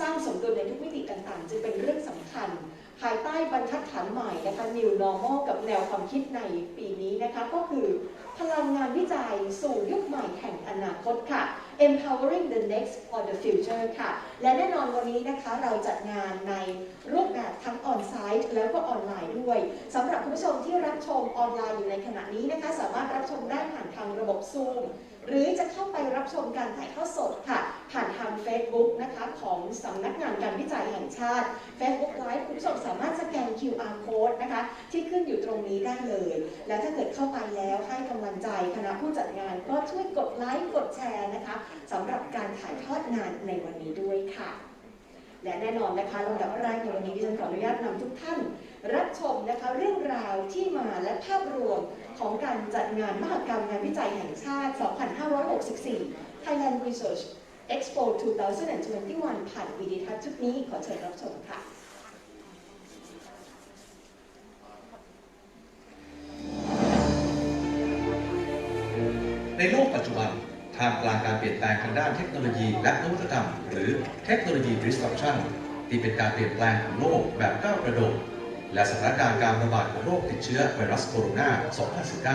สร้างสมดุลในทุกมิติต่างๆ จึงเป็นเรื่องสำคัญ ภายใต้บรรทัดฐานใหม่นะคะ New Normal กับแนวความคิดในปีนี้นะคะ ก็คือพลังงานวิจัยสู่ยุคใหม่แห่งอนาคตค่ะ Empowering the next for the future ค่ะ และแน่นอนวันนี้นะคะเราจัดงานในรูปแบบทั้งออนไซต์แล้วก็ออนไลน์ด้วยสำหรับคุณผู้ชมที่รับชมออนไลน์อยู่ในขณะนี้นะคะ สามารถรับชมได้ผ่านทางระบบ Zoom หรือจะเข้าไปรับชมการถ่ายทอดสดค่ะ ผ่านทาง Facebook นะคะของสำนักงานการวิจัยแห่งชาติ Facebook Live คุณผู้ชมสามารถสแกน QR code นะคะ ที่ขึ้นอยู่ตรงนี้ได้เลย และถ้าเกิดเข้าไปแล้วให้กำลังใจคณะผู้จัดงานก็ช่วยกดไลค์กดแชร์นะคะสำหรับการถ่ายทอดงานในวันนี้ด้วยค่ะ และแน่นอนนะคะลำดับแรกในวันนี้ดิฉันขออนุญาตนำทุกท่าน รับชมนะคะเรื่องราวที่มาและภาพรวมของการจัดงานมหกรรมงานวิจัยแห่งชาติ 2564 Thailand Research Expo 2021 ผ่านวีดีทัศน์ชุดนี้ขอเชิญรับชมค่ะ ท่ามกลางการเปลี่ยนแปลงทางด้านเทคโนโลยี และนวัตกรรม หรือเทคโนโลยี disruption ที่เป็นการเปลี่ยนแปลงของโลกแบบก้าวกระโดด และสถานการณ์การระบาดของโรคติดเชื้อไวรัสโคโรนา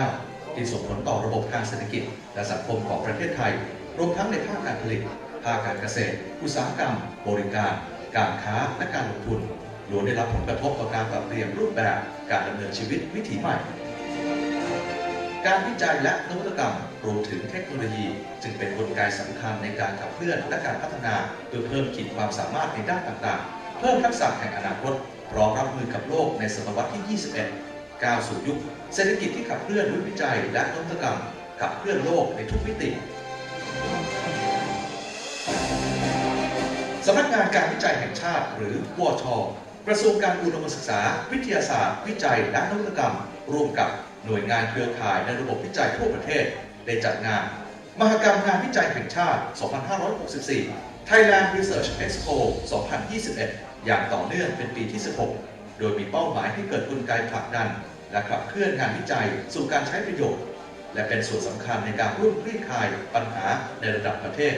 2019 ที่ส่งผลต่อระบบการเศรษฐกิจ และสังคมของประเทศไทย รวมทั้งในภาคการผลิต ภาคการเกษตร อุตสาหกรรม บริการ การค้า และการลงทุนล้วนได้รับผลกระทบต่อการปรับเปลี่ยนรูปแบบการดำเนินชีวิตวิถีใหม่ การวิจัยและนวัตกรรมรวมถึงเทคโนโลยี จึงเป็นกลไกสำคัญในการขับเคลื่อนและการพัฒนาเพื่อเพิ่มขีดความสามารถในด้านต่างๆ เพิ่มทักษะแห่งอนาคตพร้อมรับมือกับโลกในศตวรรษที่ 21 ก้าวสู่ยุค เศรษฐกิจที่ขับเคลื่อนด้วยวิจัยและนวัตกรรม ขับเคลื่อนโลกในทุกมิติสำนักงานการวิจัยแห่งชาติ หรือวชกระทรวงการอุดมศึกษา วิทยาศาสตร์ วิจัยและนวัตกรรม ร่วมกับ หน่วยงานเครือข่ายในระบบวิจัยทั่วประเทศ ได้จัดงาน มหกรรมงานวิจัยแห่งชาติ 2564 Thailand Research Expo 2021 อย่างต่อเนื่องเป็นปีที่ 16 โดยมีเป้าหมายให้เกิดกลไกผลักดัน และขับเคลื่อนงานวิจัยสู่การใช้ประโยชน์ และเป็นส่วนสำคัญในการร่วมคลี่คลายปัญหาในระดับประเทศ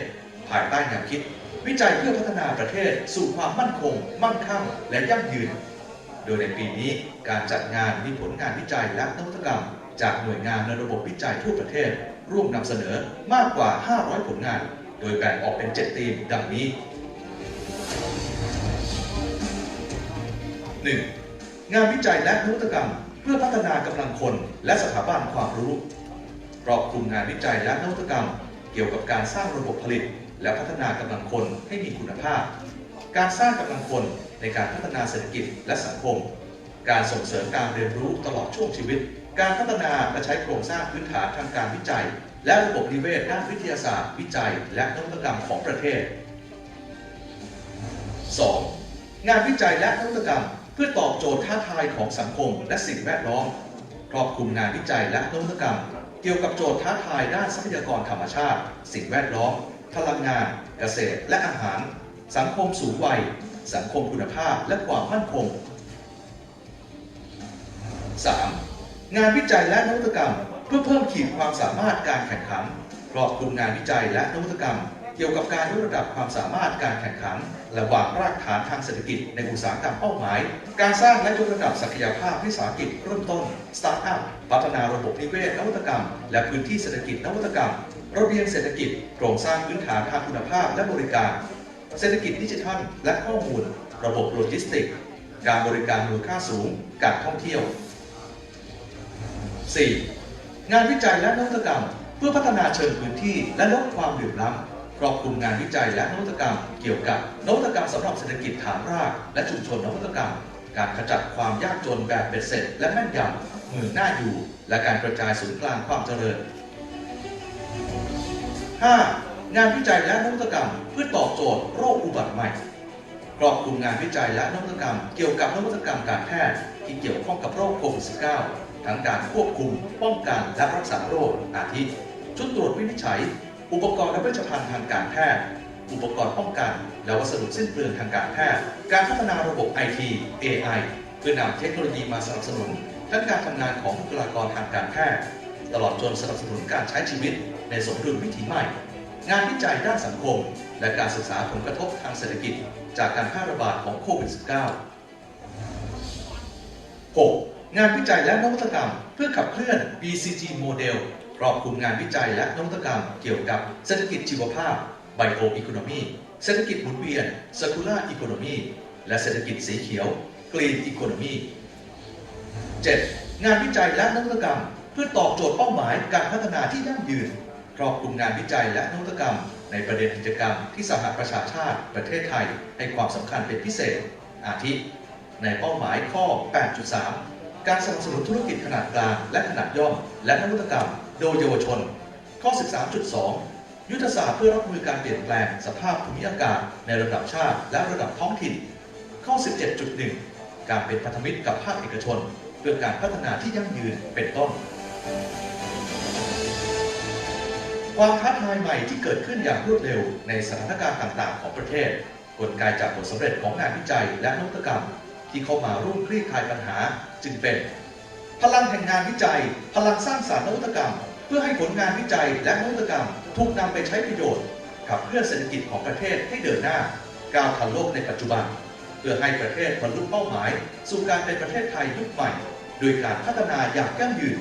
ภายใต้แนวคิด วิจัยเพื่อพัฒนาประเทศ สู่ความมั่นคง มั่งคั่ง และยั่งยืน โดยในปีนี้การจัดงานมีผลงานวิจัยและนวัตกรรม จากหน่วยงานในระบบวิจัยทั่วประเทศ ร่วมนำเสนอมากกว่า 500 ผลงาน โดยแบ่งออกเป็น 7 ธีมดังนี้ 1. งานวิจัยและนวัตกรรม เพื่อพัฒนากำลังคนและสถาบันความรู้ครอบคลุมงานวิจัยและนวัตกรรม เกี่ยวกับการสร้างระบบผลิต และพัฒนากำลังคนให้มีคุณภาพ การสร้างกำลังคน ในการพัฒนาเศรษฐกิจและสังคม การส่งเสริมการเรียนรู้ตลอดช่วงชีวิต การพัฒนาและใช้โครงสร้างพื้นฐานทางการวิจัย และระบบนิเวศด้านวิทยาศาสตร์ วิจัย และนวัตกรรมของประเทศ 2. งานวิจัยและนวัตกรรม เพื่อตอบโจทย์ท้าทายของสังคม และสิ่งแวดล้อมครอบคลุมงานวิจัยและนวัตกรรม เกี่ยวกับโจทย์ท้าทายด้านทรัพยากรธรรมชาติ สิ่งแวดล้อม พลังงาน เกษตร และอาหาร สังคมสูงวัย สังคมคุณภาพและความมั่นคง 3. งานวิจัยและนวัตกรรม เพื่อเพิ่มขีดความสามารถการแข่งขันครอบคลุมงานวิจัยและนวัตกรรม เกี่ยวกับการยกระดับความสามารถการแข่งขันและวางรากฐานทางเศรษฐกิจในอุตสาหกรรมเป้าหมาย การสร้างและยกระดับศักยภาพวิสาหกิจเริ่มต้นสตาร์ทอัพพัฒนาระบบนิเวศนวัตกรรม และพื้นที่เศรษฐกิจนวัตกรรมระเบียงเศรษฐกิจโครงสร้างพื้นฐานทางคุณภาพและบริการ เศรษฐกิจดิจิทัล และข้อมูล ระบบโลจิสติกส์การบริการมูลค่าสูง การท่องเที่ยว 4. งานวิจัยและนวัตกรรม เพื่อพัฒนาเชิงพื้นที่และลดความเหลื่อมล้ำครอบคลุมงานวิจัยและนวัตกรรม เกี่ยวกับนวัตกรรมสำหรับเศรษฐกิจฐานรากและชุมชนนวัตกรรม การขจัดความยากจนแบบเบ็ดเสร็จ และแม่นยำมือหน้าอยู่ และการกระจายศูนย์กลางความเจริญ 5. งานวิจัยและนวัตกรรมเพื่อตอบโจทย์โรคอุบัติใหม่ครอบคลุมงานวิจัยและนวัตกรรม เกี่ยวกับนวัตกรรมการแพทย์ที่เกี่ยวข้องกับโรคโควิด -19 ทั้งการควบคุม ป้องกันและรักษาโรคอาทิชุดตรวจวินิจฉัย อุปกรณ์และเวชภัณฑ์ทางการแพทย์ อุปกรณ์ป้องกัน และวัสดุสิ้นเปลืองทางการแพทย์ การพัฒนาระบบ IT AI เพื่อนำเทคโนโลยีมาสนับสนุนทั้งการทำงานของบุคลากรทางการแพทย์ ตลอดจนสนับสนุนการใช้ชีวิตในสมดุลวิถีใหม่ งานวิจัยด้านสังคม และการศึกษาผลกระทบทางเศรษฐกิจ จากการแพร่ระบาดของโควิด -19 6. งานวิจัยและนวัตกรรม เพื่อขับเคลื่อน BCG โมเดลครอบคลุมงานวิจัยและนวัตกรรมเกี่ยวกับเศรษฐกิจชีวภาพ Bio Economy เศรษฐกิจหมุนเวียน Circular Economy และเศรษฐกิจสีเขียว Green Economy 7. งานวิจัยและนวัตกรรม เพื่อตอบโจทย์เป้าหมายการพัฒนาที่ยั่งยืน รอบคลุมงานวิจัยและนวัตกรรม ในประเด็นกิจกรรมที่สหประชาชาติประเทศไทย ให้ความสำคัญเป็นพิเศษ อาทิ ในเป้าหมายข้อ 8.3 การสนับสนุนธุรกิจขนาดกลางและขนาดย่อม และนวัตกรรม โดยเยาวชน ข้อ 13.2 ยุทธศาสตร์เพื่อรับมือการเปลี่ยนแปลงสภาพภูมิอากาศในระดับชาติและระดับท้องถิ่น ข้อ 17.1 การเป็นพันธมิตรกับภาคเอกชน เพื่อการพัฒนาที่ยั่งยืนเป็นต้น ความท้าทายใหม่ที่เกิดขึ้นอย่างรวดเร็วในสถานการณ์ต่างๆ ของประเทศ กลไกจากผลสำเร็จของงานวิจัยและนวัตกรรม ที่เข้ามาร่วมคลี่คลายปัญหาจึงเป็น พลังแห่งงานวิจัย พลังสร้างสารรค์นวัตกรรม เพื่อให้ผลงานวิจัยและนวัตกรรมถูกนำไปใช้ประโยชน์ขับเคลื่อนเศรษฐกิจของประเทศให้เดินหน้าก้าวทันโลกในปัจจุบัน เพื่อให้ประเทศบรรลุเป้าหมาย สู่การเป็นประเทศไทยยุคใหม่ โดยการพัฒนาอย่างยั่งยืน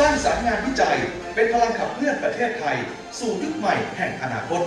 สร้างสรรค์งานวิจัย เป็นพลังขับเคลื่อนประเทศไทย สู่ยุคใหม่แห่งอนาคต